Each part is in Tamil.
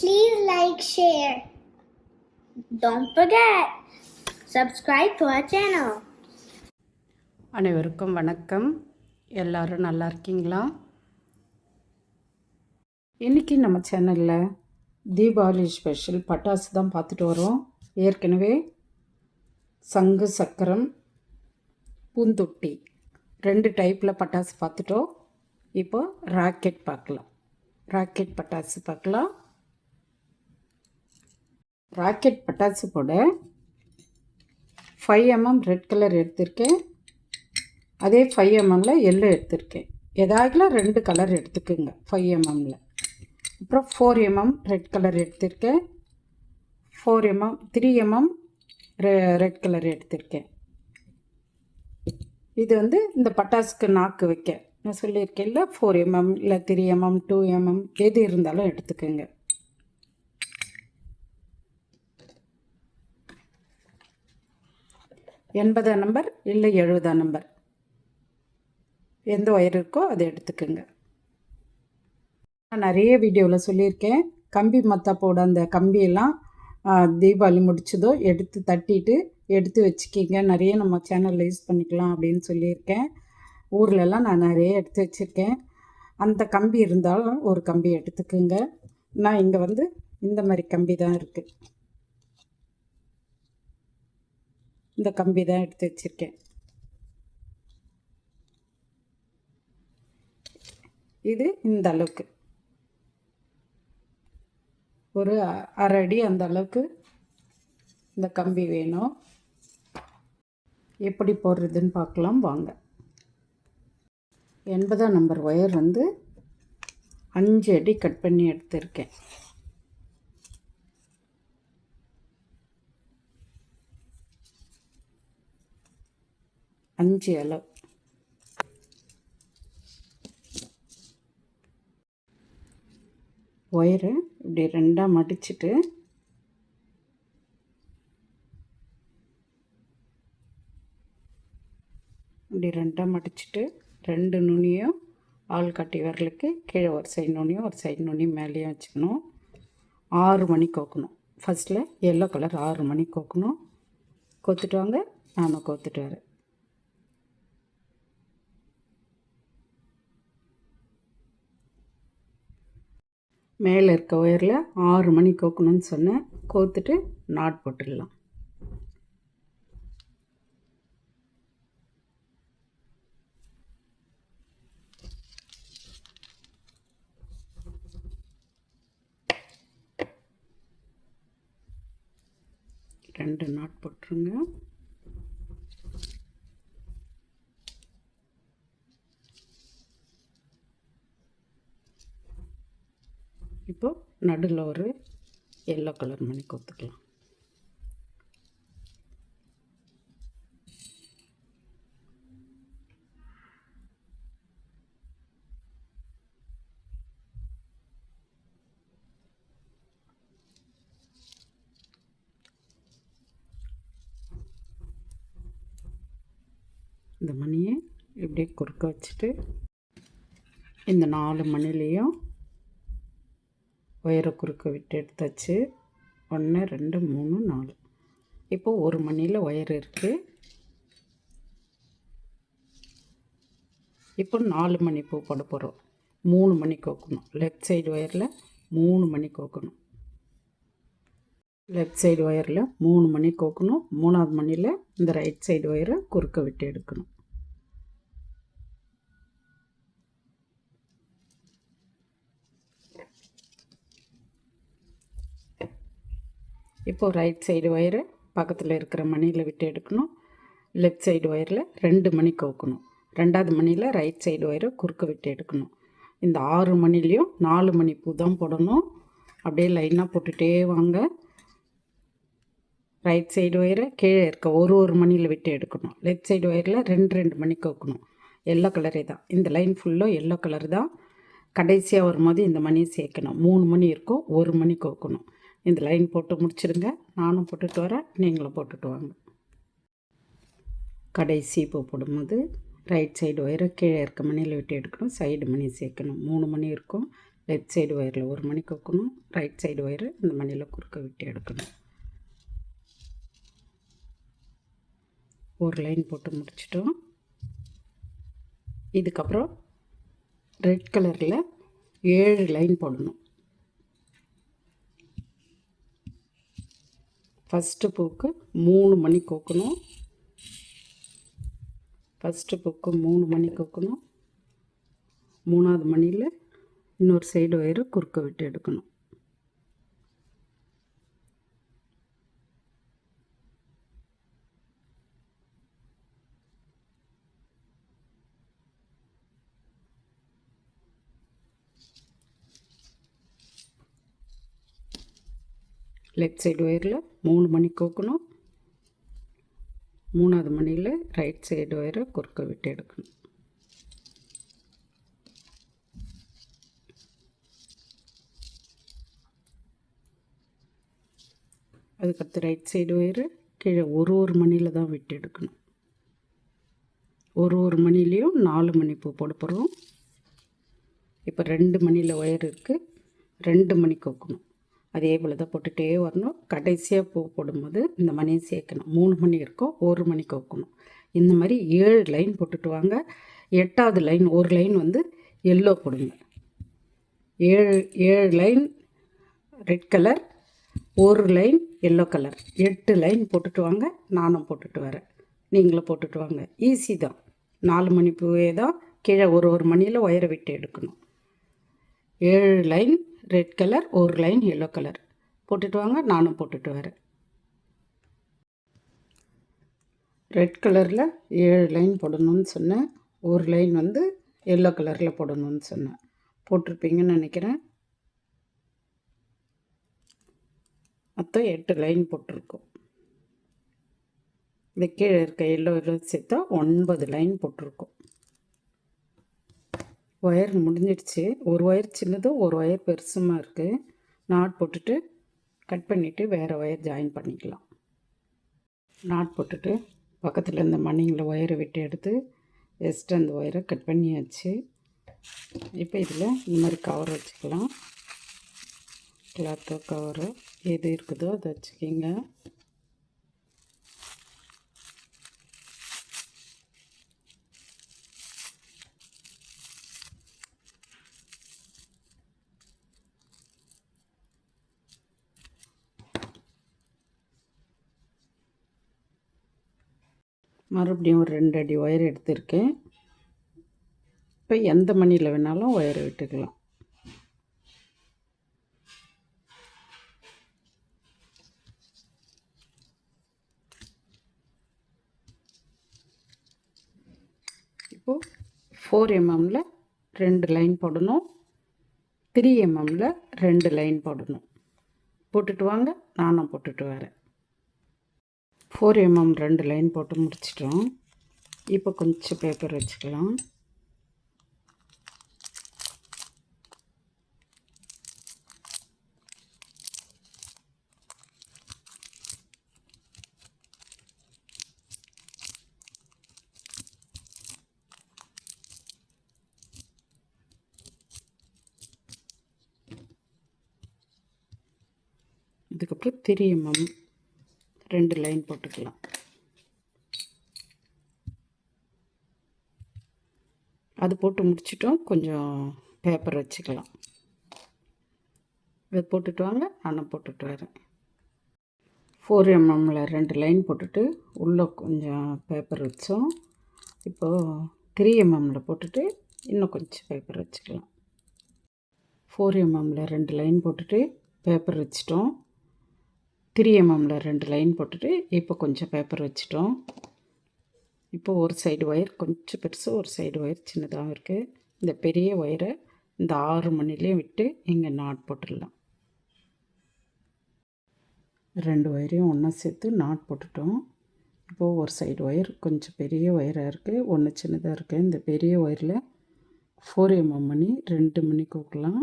Please like, share. Don't forget, subscribe to our channel. அனைவருக்கும் வணக்கம். எல்லாரும் நல்லா இருக்கீங்களா? இன்றைக்கி நம்ம சேனலில் தீபாவளி ஸ்பெஷல் பட்டாசு தான் பார்த்துட்டு வரோம். ஏற்கனவே சங்கு சக்கரம் பூந்தொட்டி ரெண்டு டைப்பில் பட்டாசு பார்த்துட்டோம். இப்போ ராக்கெட் பார்க்கலாம். ராக்கெட் பட்டாசு பார்க்கலாம். ராக்கெட் பட்டாசு போட. ஃபைவ் எம்எம் ரெட் கலர் எடுத்திருக்கேன். அதே ஃபைவ் எம்எம்மில் எல்லோ எடுத்திருக்கேன். ஏதாவதுல ரெண்டு கலர் எடுத்துக்குங்க ஃபைவ் எம்எம்மில் அப்புறம் ஃபோர் எம்எம் ரெட் கலர் எடுத்திருக்கேன். Four mm three mm red colour எடுத்திருக்கேன். இது வந்து இந்த பட்டாசுக்கு நாக்கு வைக்க. நான் சொல்லியிருக்கேன்ல ஃபோர் எம்எம் இல்லை த்ரீ எம்எம் டூ எம்எம் எது இருந்தாலும் எடுத்துக்கோங்க. எண்பதாம் நம்பர் இல்லை எழுபதாம் நம்பர். எந்த ஒயர் இருக்கோ அதை எடுத்துக்கோங்க. நான் நிறைய வீடியோவில் சொல்லியிருக்கேன். கம்பி மத்தாப்போட அந்த கம்பியெல்லாம் தீபாவளி முடிச்சதோ எடுத்து தட்டிட்டு எடுத்து வச்சுக்கிங்க. நிறைய நம்ம சேனலில் யூஸ் பண்ணிக்கலாம் அப்படின்னு சொல்லியிருக்கேன். ஊர்லெலாம் நான் நிறைய எடுத்து வச்சுருக்கேன். அந்த கம்பி இருந்தாலும் ஒரு கம்பி எடுத்துக்குங்க. நான் இங்கே வந்து இந்த மாதிரி கம்பி தான் இருக்குது இந்த கம்பி தான் எடுத்து வச்சுருக்கேன். இது இந்த அளவுக்கு. ஒரு அ- அரை அடி அந்த அளவுக்கு இந்த கம்பி வேணும். எப்படி போடுறதுன்னு பார்க்கலாம் வாங்க. எண்பதாம் நம்பர் ஒயர் வந்து அஞ்சு அடி கட் பண்ணி எடுத்திருக்கேன். அஞ்சு அளவு. ஒயரை இப்படி ரெண்டாக மடிச்சுட்டு இப்படி ரெண்டாக மடிச்சிட்டு ரெண்டு நுனியும் ஆள் கட்டி வரலுக்கு கீழே ஒரு சைடு நுனியும் ஒரு சைடு நுனியும் மேலேயும் வச்சுக்கணும். ஆறு மணி கோக்கணும். ஃபஸ்ட்டில் எல்லோ கலர் ஆறு மணி கோக்கணும். கோத்துட்டு வாங்க. நானும் கோத்துட்டு வரேன் மேலே இருக்க ஒயரில் ஆறு மணி கோக்கணும்னு சொன்னேன். கோத்துட்டு நாட் போட்டுடலாம். ரெண்டு நாட் போட்டுருங்க இப்போ நடுவில் ஒரு எல்லோ கலர் மணி கொத்துக்கலாம். இந்த மணியை இப்படியே குறுக்க வச்சுட்டு இந்த நாலு மணிலையும் ஒயரை குறுக்க விட்டு எடுத்தாச்சு. ஒன்று ரெண்டு மூணு நாலு. இப்போ ஒரு மணியில் ஒயர் இருக்குது இப்போ நாலு மணி பூ போட போகிறோம் மூணு மணி கோக்கணும். லெஃப்ட் சைடு ஒயரில் மூணு மணி கோக்கணும். லெஃப்ட் சைடு ஒயரில் மூணு மணி கோக்கணும். மூணாவது மணியில் இந்த ரைட் சைடு ஒயரை குறுக்க விட்டு எடுக்கணும். இப்போது ரைட் சைடு ஒயரை பக்கத்தில் இருக்கிற மணியில் விட்டு எடுக்கணும். லெஃப்ட் சைடு ஒயரில் ரெண்டு மணி கோக்கணும். ரெண்டாவது மணியில் ரைட் சைடு ஒயரை குறுக்க விட்டு எடுக்கணும். இந்த ஆறு மணிலையும் நாலு மணி பூ தான் போடணும். அப்படியே லைனாக போட்டுகிட்டே வாங்க. ரைட் சைடு ஒயரை கீழே இருக்க ஒரு ஒரு மணியில் விட்டு எடுக்கணும். லெஃப்ட் சைடு ஒயரில் ரெண்டு ரெண்டு மணி கோக்கணும். எல்லோ கலரே தான். இந்த லைன் ஃபுல்லும் எல்லோ கலர் தான். கடைசியாக வரும்போது இந்த மணியை சேர்க்கணும். மூணு மணி இருக்கும் ஒரு மணி கோக்கணும். இந்த லைன் போட்டு முடிச்சிடுங்க நானும் போட்டுட்டு வரேன். நீங்களும் போட்டுட்டு வாங்க. கடைசி பூ போடும்போது ரைட் சைடு ஒயரை கீழே இருக்க மணியில் விட்டு எடுக்கணும். சைடு மணி சேர்க்கணும். மூணு மணி இருக்கும். லெஃப்ட் சைடு ஒயரில் ஒரு மணி கொக்கணும் ரைட் சைடு ஒயரு இந்த மணியில் குறுக்க விட்டு எடுக்கணும். ஒரு லைன் போட்டு முடிச்சிட்டோம். இதுக்கப்புறம் ரெட் கலரில் ஏழு லைன் போடணும். ஃபஸ்ட்டு பூக்கு மூணு மணி கோக்கணும். ஃபஸ்ட்டு பூக்கு மூணு மணி கோக்கணும். மூணாவது மணியில் இன்னொரு சைடு வயிறு குறுக்க விட்டு எடுக்கணும். லெஃப்ட் சைடு ஒயரில் மூணு மணி கோக்கணும். மூணாவது மணியில் ரைட் சைடு ஒயரை குறுக்க விட்டு எடுக்கணும். அதுக்கடுத்து ரைட் சைடு ஒயரு கீழே ஒரு ஒரு மணியில் தான் விட்டு எடுக்கணும். ஒரு ஒரு மணிலேயும் நாலு மணி பூ போட போகிறோம் இப்போ ரெண்டு மணியில் ஒயர் இருக்குது ரெண்டு மணி கோக்கணும். அதே போல் தான் போட்டுகிட்டே வரணும். கடைசியாக பூ போடும்போது இந்த மணியை சேர்க்கணும். மூணு மணி இருக்கோ ஒரு மணிக்கு வைக்கணும் இந்த மாதிரி ஏழு லைன் போட்டுட்டு வாங்க. எட்டாவது லைன் ஒரு லைன் வந்து எல்லோ போடுங்க. ஏழு ஏழு லைன் ரெட் கலர் ஒரு லைன் எல்லோ கலர் எட்டு லைன் போட்டுட்டு வாங்க. நானும் போட்டுட்டு வரேன். நீங்களும் போட்டுட்டு வாங்க. ஈஸி தான். நாலு மணி பூவே தான். கீழே ஒரு ஒரு மணியில் ஒயரை விட்டு எடுக்கணும். ஏழு லைன் ரெட் கலர் ஒரு லைன் எல்லோ கலர் போட்டுட்டு வாங்க நானும் போட்டுட்டு வரேன். ரெட் கலரில் ஏழு லைன் போடணும்னு சொன்னேன். ஒரு லைன் வந்து எல்லோ கலரில் போடணும்னு சொன்னேன். போட்டிருப்பீங்கன்னு நினைக்கிறேன். மொத்தம் எட்டு லைன் போட்டிருக்கோம். இந்த கீழே இருக்க எல்லோ எல்லோ சேர்த்தா ஒன்பது லைன் போட்டிருக்கோம். ஒயர் முடிஞ்சிடுச்சு. ஒரு ஒயர் சின்னதும் ஒரு ஒயர் பெருசுமாக இருக்குது நாட் போட்டுட்டு கட் பண்ணிவிட்டு வேறு ஒயர் ஜாயின் பண்ணிக்கலாம். நாட் போட்டுட்டு பக்கத்தில் இருந்த மண்ணிங்கில் ஒயரை விட்டு எடுத்து எஸ்ட்டு அந்த ஒயரை கட் பண்ணியாச்சு. இப்போ இதில் இந்த மாதிரி கவர் வச்சுக்கலாம். கிளாத்தோ கவரோ எது இருக்குதோ அதை வச்சுக்கிங்க. மறுபடியும் ஒரு ரெண்டு அடி ஒயர் எடுத்திருக்கேன். இப்போ எந்த மணியில் வேணாலும் ஒயரை விட்டுக்கலாம். இப்போது ஃபோர் எம்எம்மில் ரெண்டு லைன் போடணும். த்ரீ எம்எம்மில் ரெண்டு லைன் போடணும். போட்டுட்டு வாங்க நானும் போட்டுட்டு வரேன். ஃபோர் எம்எம் ரெண்டு லைன் போட்டு முடிச்சிட்டோம். இப்போ கொஞ்சம் பேப்பர் வச்சுக்கலாம். இதுக்கப்புறம் த்ரீ ரெண்டு லைன் போட்டுக்கலாம். அது போட்டு முடிச்சிட்டோம். கொஞ்சம் பேப்பர் வச்சுக்கலாம். இதை போட்டுட்டு வாங்க. நானும் போட்டுட்டு வரேன். ஃபோர் எம்எம்மில் ரெண்டு லைன் போட்டுட்டு உள்ளே கொஞ்சம் பேப்பர் வச்சோம். இப்போது த்ரீ எம்எம்மில் போட்டுட்டு இன்னும் கொஞ்சம் பேப்பர் வச்சுக்கலாம். ஃபோர் எம்எம்மில் ரெண்டு லைன் போட்டுட்டு பேப்பர் வச்சிட்டோம். த்ரீ எம்எம்மில் ரெண்டு லைன் போட்டுட்டு இப்போ கொஞ்சம் பேப்பர் வச்சிட்டோம். இப்போ ஒரு சைடு ஒயர் கொஞ்சம் பெருசு ஒரு சைடு ஒயர் சின்னதாகவும் இருக்குது இந்த பெரிய ஒயரை இந்த ஆறு மணிலேயும் விட்டு இங்கே நாட் போட்டுடலாம். ரெண்டு ஒயரையும் ஒன்றா சேர்த்து நாட் போட்டுட்டோம். இப்போது ஒரு சைடு ஒயர் கொஞ்சம் பெரிய ஒயராக இருக்குது ஒன்று சின்னதாக இருக்குது இந்த பெரிய ஒயரில் ஃபோர் எம்எம் மணி ரெண்டு மணி கொடுக்கலாம்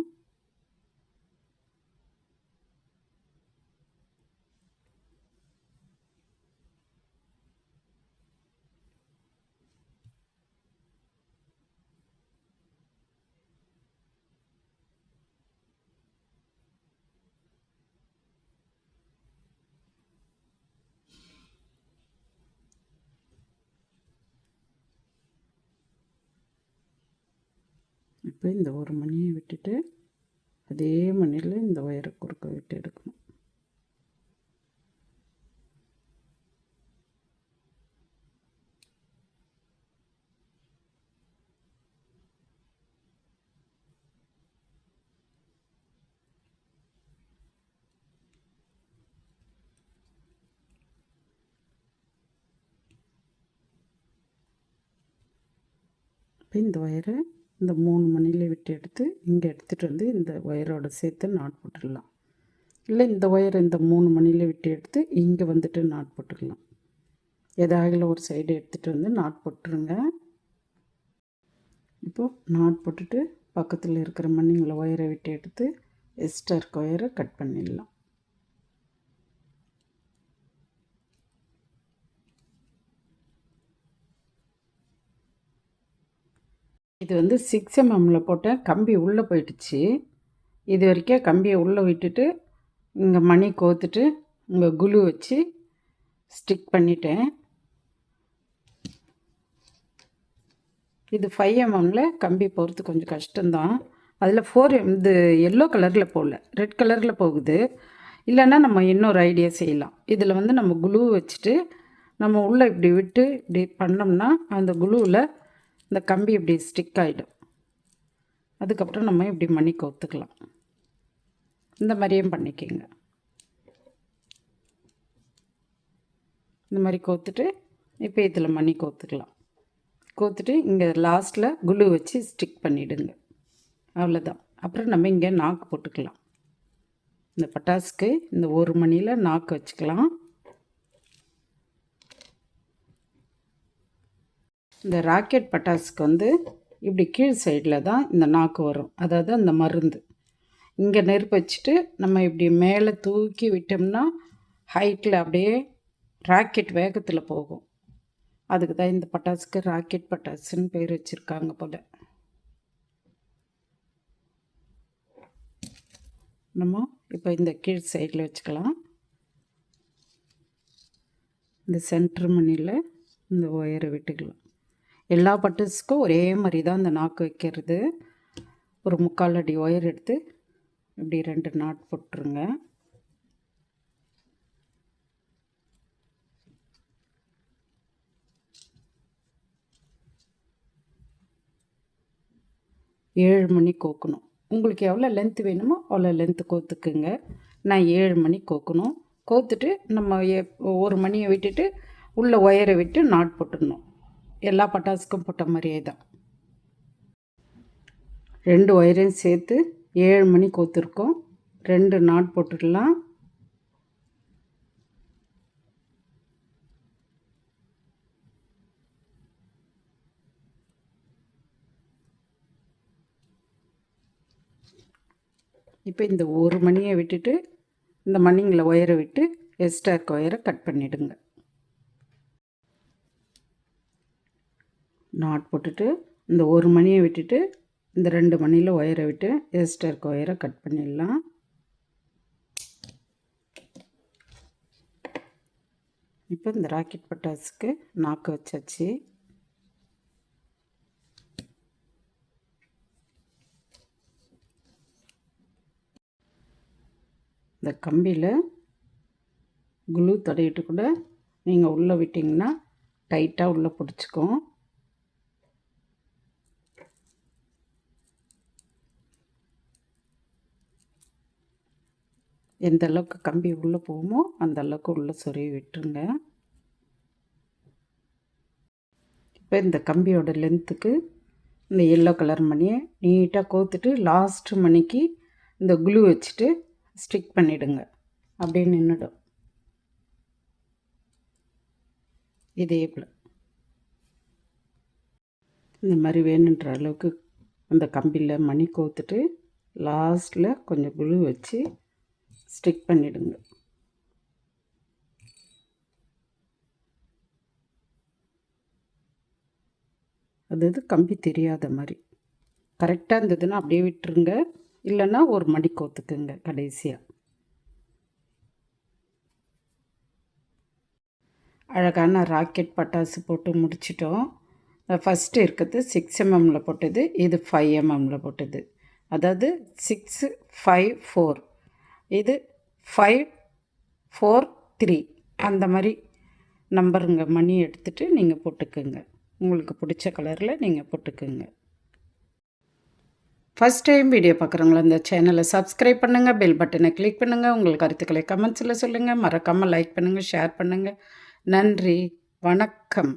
இப்போ இந்த ஒரு மணியை விட்டுட்டு அதே மணியில் இந்த ஒயரை குறுக்க விட்டு எடுக்கணும். இப்போ இந்த ஒயரை இந்த மூணு மணியில் விட்டு எடுத்து இங்கே எடுத்துகிட்டு வந்து இந்த ஒயரோட சேர்த்து நாட் போட்டுடலாம். இல்லை இந்த ஒயரை இந்த மூணு மணியில் விட்டு எடுத்து இங்கே வந்துட்டு நாட் போட்டுக்கலாம் எதாகில ஒரு சைடு எடுத்துகிட்டு வந்து நாட் போட்டுருங்க. இப்போது நாட் போட்டுட்டு பக்கத்தில் இருக்கிற மணிங்களை ஒயரை விட்டு எடுத்து எக்ஸ்ட்ரா இருக்க ஒயரை கட் பண்ணிடலாம். இது வந்து சிக்ஸ் எம்எம்மில் போட்டேன் கம்பி உள்ளே போயிடுச்சு இது வரைக்கும் கம்பியை உள்ளே விட்டுட்டு இங்கே மணி கோத்துட்டு இங்கே குலு வச்சு ஸ்டிக் பண்ணிட்டேன். இது ஃபைவ் எம்எம்மில் கம்பி போகிறது கொஞ்சம் கஷ்டம்தான். அதில் ஃபோர் எம் இது எல்லோ கலரில் போகல ரெட் கலரில் போகுது. இல்லைன்னா நம்ம இன்னொரு ஐடியா செய்யலாம். இதில் வந்து நம்ம குலு வச்சுட்டு நம்ம உள்ளே இப்படி விட்டு இப்படி பண்ணோம்னா அந்த குலுவில் இந்த கம்பி இப்படி ஸ்டிக் ஆகிடும் அதுக்கப்புறம் நம்ம இப்படி மணி கோத்துக்கலாம். இந்த மாதிரியும் பண்ணிக்கோங்க. இந்த மாதிரி கோத்துட்டு இப்போ இதில் மணி கோத்துக்கலாம். கோத்துட்டு இங்கே லாஸ்ட்டில் குழு வச்சு ஸ்டிக் பண்ணிவிடுங்க அவ்வளோதான் அப்புறம் நம்ம இங்கே நாக்கு போட்டுக்கலாம். இந்த பட்டாசுக்கு இந்த ஒரு மணியில் நாக்கு வச்சுக்கலாம். இந்த ராக்கெட் பட்டாசுக்கு வந்து இப்படி கீழ் சைடில் தான் இந்த நாக்கு வரும். அதாவது அந்த மருந்து. இங்கே நெருப்பு வச்சுட்டு நம்ம இப்படி மேலே தூக்கி விட்டோம்னா ஹைட்டில் அப்படியே ராக்கெட் வேகத்தில் போகும். அதுக்கு தான் இந்த பட்டாசுக்கு ராக்கெட் பட்டாசுன்னு பேர் வச்சுருக்காங்க போல். நம்ம இப்போ இந்த கீழ் சைடில் வச்சுக்கலாம். இந்த சென்ட்ரு மணியில் இந்த ஒயரை விட்டுக்கலாம். எல்லா பட்டன்ஸுக்கும் ஒரே மாதிரி தான் இந்த நாக்கு வைக்கிறது. ஒரு முக்கால் அடி ஒயர் எடுத்து இப்படி ரெண்டு நாட் போட்டுருங்க. ஏழு மணி கோக்கணும். உங்களுக்கு எவ்வளோ லென்த் வேணுமோ அவ்வளோ லென்த்து கோத்துக்குங்க. நான் ஏழு மணி கோக்கணும். கோத்துட்டு நம்ம ஒரு மணியை விட்டுட்டு உள்ளே ஒயரை விட்டு நாட் போட்டுடணும். எல்லா பட்டாசுக்கும் போட்ட மாதிரியே தான். ரெண்டு ஒயரையும் சேர்த்து ஏழு மணி கோத்துருக்கோம். ரெண்டு நாட் போட்டுடலாம். இப்போ இந்த ஒரு மணியை விட்டுட்டு இந்த மணிங்களை ஒயரை விட்டு எக்ஸ்ட்ரா ஒயரை கட் பண்ணிவிடுங்க நாட் போட்டுட்டு இந்த ஒரு மணியை விட்டுட்டு இந்த ரெண்டு மணியில் ஒயரை விட்டு எக்ஸ்ட்ரா ஒயரை கட் பண்ணிடலாம். இப்போ இந்த ராக்கெட் பட்டாசுக்கு நாக்கு வச்சாச்சு. இந்த கம்பியில் குளூ தடையிட்டு கூட நீங்கள் உள்ளே விட்டிங்கன்னா டைட்டாக உள்ளே பிடிச்சிக்கும். எந்த அளவுக்கு கம்பி உள்ளே போகுமோ அந்த அளவுக்கு உள்ளே சொருவி விட்டுருங்க. இப்போ இந்த கம்பியோட லென்த்துக்கு இந்த எல்லோ கலர் மணியை நீட்டாக கோத்துட்டு லாஸ்ட்டு மணிக்கு இந்த குளூ வச்சுட்டு ஸ்டிக் பண்ணிவிடுங்க அப்படியே நின்றுடும் இதே போல். இந்த மாதிரி வேணுன்ற அளவுக்கு அந்த கம்பியில் மணி கோத்துட்டு லாஸ்ட்டில் கொஞ்சம் குழு வச்சு ஸ்டிக் பண்ணிவிடுங்க அதாவது கம்பி தெரியாத மாதிரி. கரெக்டாக இருந்ததுன்னா அப்படியே விட்டுருங்க. இல்லைன்னா ஒரு மடி கோத்துக்குங்க கடைசியாக அழகான ராக்கெட் பட்டாசு போட்டு முடிச்சிட்டோம். ஃபஸ்ட்டு இருக்கிறது சிக்ஸ் எம்எம்மில் போட்டது இது ஃபைவ் எம்எம்மில் போட்டது. அதாவது சிக்ஸு ஃபைவ் ஃபோர் இது ஃபைவ் ஃபோர் த்ரீ அந்த மாதிரி நம்பருங்க. மணி எடுத்துகிட்டு நீங்கள் போட்டுக்குங்க. உங்களுக்கு பிடிச்ச கலரில் நீங்கள் போட்டுக்குங்க. ஃபஸ்ட் டைம் வீடியோ பார்க்குறவங்கள இந்த சேனலை சப்ஸ்கிரைப் பண்ணுங்கள் பெல் பட்டனை கிளிக் பண்ணுங்கள் உங்கள் கருத்துக்களை கமெண்ட்ஸில் சொல்லுங்கள் மறக்காமல் லைக் பண்ணுங்கள் ஷேர் பண்ணுங்கள் நன்றி. வணக்கம்.